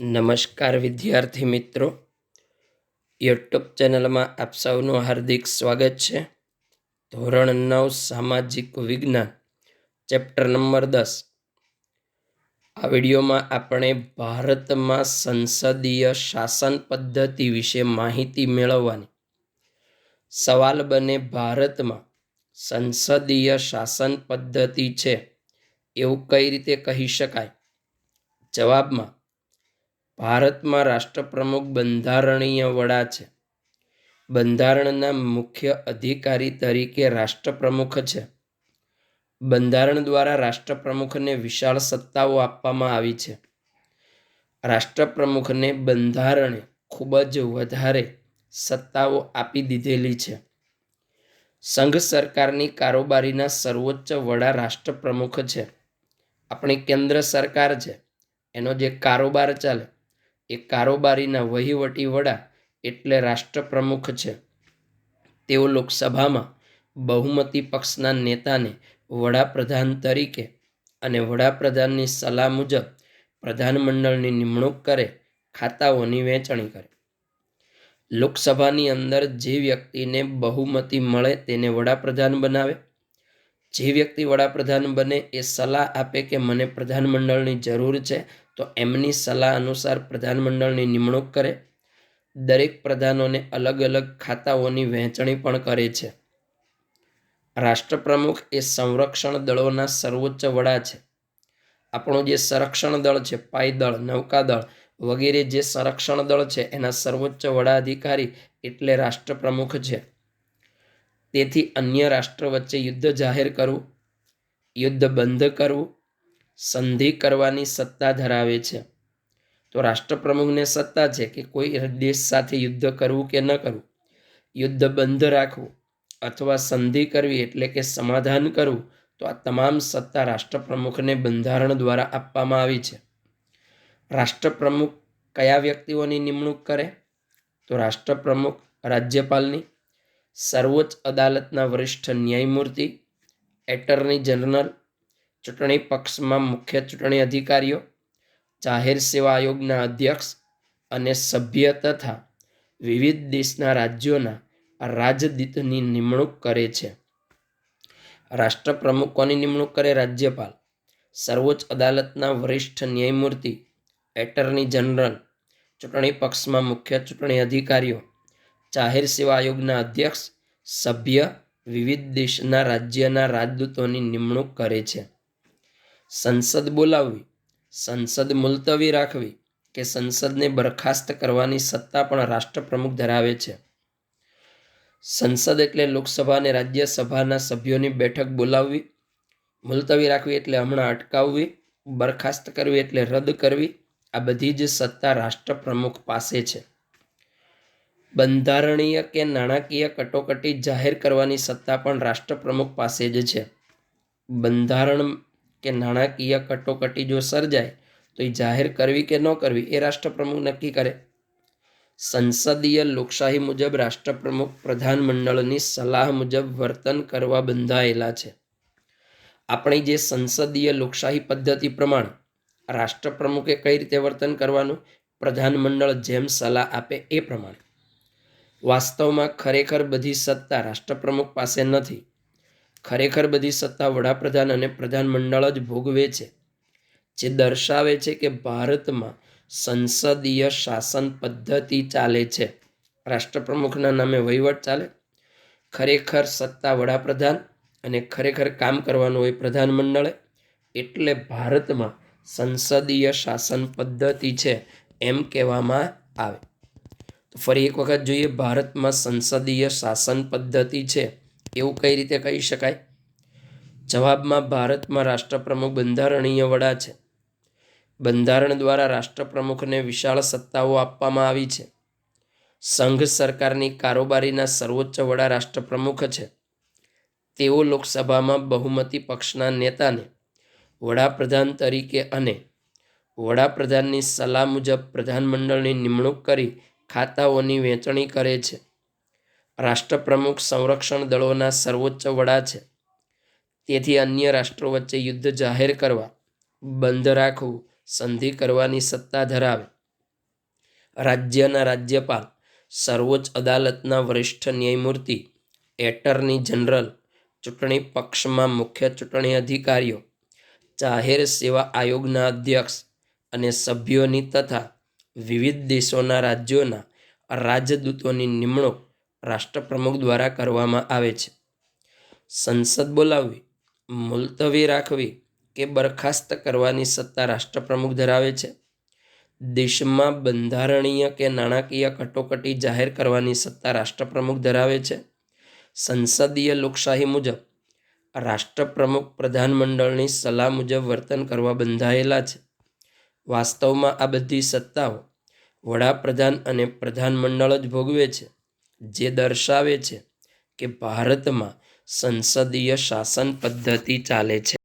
નમસ્કાર વિદ્યાર્થી મિત્રો. યુટ્યુબ ચેનલમાં આપ સૌનું હાર્દિક સ્વાગત છે. ધોરણ નવ, સામાજિક વિજ્ઞાન, ચેપ્ટર નંબર દસ. આ વિડીયોમાં આપણે ભારતમાં સંસદીય શાસન પદ્ધતિ વિશે માહિતી મેળવવાની. સવાલ બને, ભારતમાં સંસદીય શાસન પદ્ધતિ છે, એવું કઈ રીતે કહી શકાય? જવાબમાં ભારતમાં રાષ્ટ્રપ્રમુખ બંધારણીય વડા છે. બંધારણના મુખ્ય અધિકારી તરીકે રાષ્ટ્રપ્રમુખ છે. બંધારણ દ્વારા રાષ્ટ્રપ્રમુખને વિશાળ સત્તાઓ આપવામાં આવી છે. રાષ્ટ્રપ્રમુખને બંધારણે ખૂબ જ વધારે સત્તાઓ આપી દીધેલી છે. સંઘ સરકારની કારોબારીના સર્વોચ્ચ વડા રાષ્ટ્રપ્રમુખ છે. આપણી કેન્દ્ર સરકાર છે. એનો જે કારોબાર ચાલે એ કારોબારીના વહીવટી વડા એટલે રાષ્ટ્રપ્રમુખ છે. તેઓ લોકસભામાં બહુમતી પક્ષના નેતાને વડાપ્રધાન તરીકે અને વડાપ્રધાનની સલાહ મુજબ પ્રધાનમંડળની નિમણૂક કરે, ખાતાઓની વહેંચણી કરે. લોકસભાની અંદર જે વ્યક્તિને બહુમતી મળે તેને વડાપ્રધાન બનાવે જે વ્યક્તિ વડાપ્રધાન બને એ સલાહ આપે કે મને પ્રધાનમંડળની જરૂર છે, તો એમની સલાહ અનુસાર પ્રધાનમંડળની નિમણૂક કરે. દરેક પ્રધાનોને અલગ અલગ ખાતાઓની વહેંચણી પણ કરે છે. રાષ્ટ્રપ્રમુખ એ સંરક્ષણ દળોના સર્વોચ્ચ વડા છે. આપણું જે સંરક્ષણ દળ છે પાયદળ નૌકાદળ વગેરે જે સંરક્ષણ દળ છે, એના સર્વોચ્ચ વડા અધિકારી એટલે રાષ્ટ્રપ્રમુખ છે. તેથી અન્ય રાષ્ટ્ર વચ્ચે યુદ્ધ જાહેર કરવું, યુદ્ધ બંધ કરવું, સંધિ કરવાની સત્તા ધરાવે છે. તો રાષ્ટ્રપ્રમુખને સત્તા છે કે કોઈ દેશ સાથે યુદ્ધ કરવું કે ન કરવું, યુદ્ધ બંધ રાખવું અથવા સંધિ કરવી એટલે કે સમાધાન કરવું, તો આ તમામ સત્તા રાષ્ટ્રપ્રમુખને બંધારણ દ્વારા આપવામાં આવી છે. રાષ્ટ્રપ્રમુખ કયા વ્યક્તિઓની નિમણૂક કરે? તો રાષ્ટ્રપ્રમુખ રાજ્યપાલની સર્વોચ્ચ અદાલતના વરિષ્ઠ ન્યાયમૂર્તિ, એટર્ની જનરલ, ચૂંટણી પક્ષમાં મુખ્ય ચૂંટણી અધિકારીઓ, જાહેર સેવા આયોગના અધ્યક્ષ અને સભ્ય તથા વિવિધ દેશના રાજ્યોના રાજદૂતની નિમણૂક કરે છે. રાષ્ટ્રપ્રમુખોની નિમણૂક કરે રાજ્યપાલ. સર્વોચ્ચ અદાલતના વરિષ્ઠ ન્યાયમૂર્તિ, એટર્ની જનરલ, ચૂંટણી પક્ષમાં મુખ્ય ચૂંટણી અધિકારીઓ જાહેર સેવા આયોગના અધ્યક્ષ, સભ્ય વિવિધ દેશના રાજ્યના રાજદૂતોની નિમણૂક કરે છે. સંસદ બોલાવવી, સંસદ મુલતવી રાખવી કે સંસદને બરખાસ્ત કરવાની સત્તા પણ રાષ્ટ્રપ્રમુખ ધરાવે છે. સંસદ એટલે લોકસભા અને રાજ્યસભાના સભ્યોની બેઠક બોલાવવી, મુલતવી રાખવી એટલે હમણાં અટકાવવી, બરખાસ્ત કરવી એટલે રદ કરવી, આ બધી જ સત્તા રાષ્ટ્રપ્રમુખ પાસે છે. બંધારણીય કે નાણાકીય કટોકટી જાહેર કરવાની સત્તા પણ રાષ્ટ્રપ્રમુખ પાસે જ છે. બંધારણ કે નાણાકીય કટોકટી જો સર્જાય, તો એ જાહેર કરવી કે ન કરવી એ રાષ્ટ્રપ્રમુખ નક્કી કરે. સંસદીય લોકશાહી મુજબ રાષ્ટ્રપ્રમુખ પ્રધાનમંડળની સલાહ મુજબ વર્તન કરવા બંધાયેલા છે. આપણી જે સંસદીય લોકશાહી પદ્ધતિ પ્રમાણે રાષ્ટ્રપ્રમુખે કઈ રીતે વર્તન કરવાનું, પ્રધાનમંડળ જેમ સલાહ આપે એ પ્રમાણે. વાસ્તવમાં ખરેખર બધી સત્તા રાષ્ટ્રપ્રમુખ પાસે નથી. ખરેખર બધી સત્તા વડાપ્રધાન અને પ્રધાનમંડળ જ ભોગવે છે, જે દર્શાવે છે કે ભારતમાં સંસદીય શાસન પદ્ધતિ ચાલે છે. રાષ્ટ્રપ્રમુખના નામે વહીવટ ચાલે. ખરેખર સત્તા વડાપ્રધાન અને ખરેખર કામ કરવાનું હોય પ્રધાનમંડળે, એટલે ભારતમાં સંસદીય શાસન પદ્ધતિ છે એમ કહેવામાં આવે. ફરી એક વખત જોઈએ, ભારતમાં સંસદીય શાસન પદ્ધતિ છે, એવું કઈ રીતે કહી શકાય? જવાબમાં, ભારતમાં રાષ્ટ્રપ્રમુખ બંધારણીય વડા છે. બંધારણ દ્વારા રાષ્ટ્રપ્રમુખને વિશાળ સત્તાઓ આપવામાં આવી છે. સંઘ સરકારની કારોબારીના સર્વોચ્ચ વડા રાષ્ટ્રપ્રમુખ છે. તેઓ લોકસભામાં બહુમતી પક્ષના નેતાને વડાપ્રધાન તરીકે અને વડાપ્રધાનની સલાહ મુજબ પ્રધાનમંડળની નિમણૂક કરી ખાતાઓની વહેંચણી કરે છે. રાષ્ટ્રપ્રમુખ સંરક્ષણ દળોના સર્વોચ્ચ વડા છે. તેથી અન્ય રાષ્ટ્રો વચ્ચે યુદ્ધ જાહેર કરવા, બંધ રાખવું, સંધિ કરવાની સત્તા ધરાવે. રાજ્યના રાજ્યપાલ, સર્વોચ્ચ અદાલતના વરિષ્ઠ ન્યાયમૂર્તિ, એટર્ની જનરલ, ચૂંટણી પક્ષમાં મુખ્ય ચૂંટણી અધિકારીઓ, જાહેર સેવા આયોગના અધ્યક્ષ અને સભ્યોની તથા વિવિધ દેશોના રાજ્યોના રાજદૂતોની નિમણૂક રાષ્ટ્રપ્રમુખ દ્વારા કરવામાં આવે છે. સંસદ બોલાવવી, મુલતવી રાખવી કે બરખાસ્ત કરવાની સત્તા રાષ્ટ્રપ્રમુખ ધરાવે છે. દેશમાં બંધારણીય કે નાણાકીય કટોકટી જાહેર કરવાની સત્તા રાષ્ટ્રપ્રમુખ ધરાવે છે. સંસદીય લોકશાહી મુજબ રાષ્ટ્રપ્રમુખ પ્રધાનમંડળની સલાહ મુજબ વર્તન કરવા બંધાયેલા છે. વાસ્તવમાં આ બધી સત્તાઓ વડાપ્રધાન અને પ્રધાનમંડળ જ ભોગવે છે, જે દર્શાવે છે કે ભારતમાં સંસદીય શાસન પદ્ધતિ ચાલે છે.